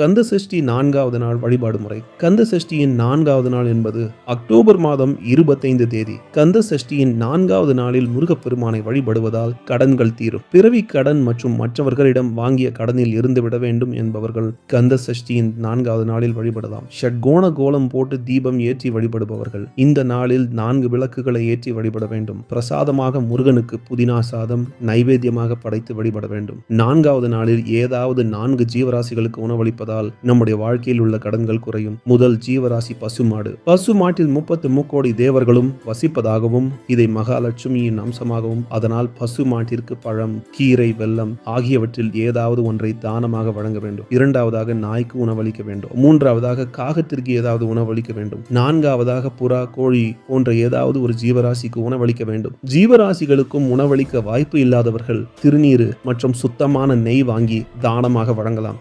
கந்த சஷ்டி நான்காவது நாள் வழிபாடு முறை. கந்த சஷ்டியின் நான்காவது நாள் என்பது அக்டோபர் மாதம் இருபத்தைந்து தேதி. கந்த சஷ்டியின் நான்காவது நாளில் முருகப்பெருமானை வழிபடுவதால் கடன்கள் தீரும். பிறவி கடன் மற்றும் மற்றவர்களிடம் வாங்கிய கடனில் இருந்து விட வேண்டும் என்பவர்கள் கந்த சஷ்டியின் நான்காவது நாளில் வழிபடலாம். ஷட்கோண கோலம் போட்டு தீபம் ஏற்றி வழிபடுபவர்கள் இந்த நாளில் நான்கு விளக்குகளை ஏற்றி வழிபட வேண்டும். பிரசாதமாக முருகனுக்கு புதினா சாதம் நைவேத்தியமாக படைத்து வழிபட வேண்டும். நான்காவது நாளில் ஏதாவது நான்கு ஜீவராசிகளுக்கு உணவளிப்பது உணவளிப்பதால் நம்முடைய வாழ்க்கையில் உள்ள கடன்கள் குறையும். முதல் ஜீவராசி பசுமாடு பசுமாட்டில் முப்பத்து முக்கோடி தேவர்களும் வசிப்பதாகவும் இதை மகாலட்சுமியின் அம்சமாகவும் அதனால் பசுமாட்டிற்கு பழம் கீரை வெல்லம் ஆகியவற்றில் ஏதாவது ஒன்றை தானமாக வழங்க வேண்டும். இரண்டாவதாக நாய்க்கு உணவளிக்க வேண்டும். மூன்றாவதாக காகத்திற்கு ஏதாவது உணவளிக்க வேண்டும். நான்காவதாக புறா கோழி போன்ற ஏதாவது ஒரு ஜீவராசிக்கு உணவளிக்க வேண்டும். ஜீவராசிகளுக்கும் உணவளிக்க வாய்ப்பு இல்லாதவர்கள் திருநீர் மற்றும் சுத்தமான நெய் வாங்கி தானமாக வழங்கலாம்.